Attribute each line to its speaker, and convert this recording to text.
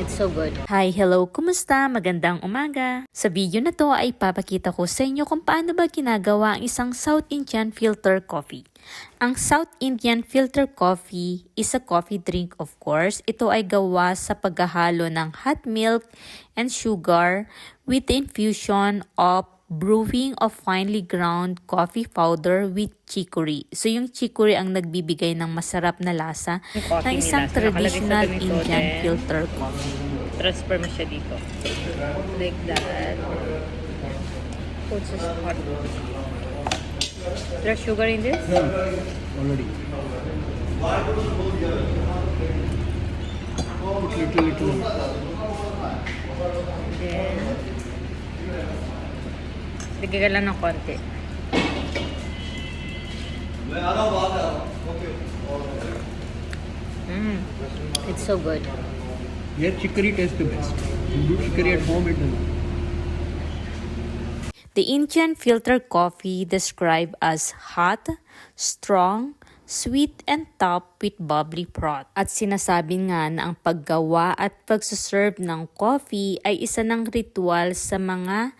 Speaker 1: It's so good.
Speaker 2: Hi, hello, kumusta? Magandang umaga. Sa video na to ay papakita ko sa inyo kung paano ba ginagawa ang isang South Indian filter coffee. Ang South Indian filter coffee is a coffee drink of course. Ito ay gawa sa paghahalo ng hot milk and sugar with the infusion of brewing of finely ground coffee powder with chicory. So yung chicory ang nagbibigay ng masarap na lasa ng isang
Speaker 1: nila.
Speaker 2: Traditional Indian
Speaker 1: din.
Speaker 2: filter coffee.
Speaker 1: Transfer mo siya dito. Like that. Puts this hot. There's sugar in this?
Speaker 3: already. Put little little.
Speaker 1: Then, bigyan ka lang ng konti. Mm. It's so good.
Speaker 3: Here chicory tastes the best. You do chicory at home, it doesn't.
Speaker 2: The Indian filter coffee described as hot, strong, sweet, and topped with bubbly froth. At sinasabi nga na ang paggawa at pagsaserve ng coffee ay isa ng ritual sa mga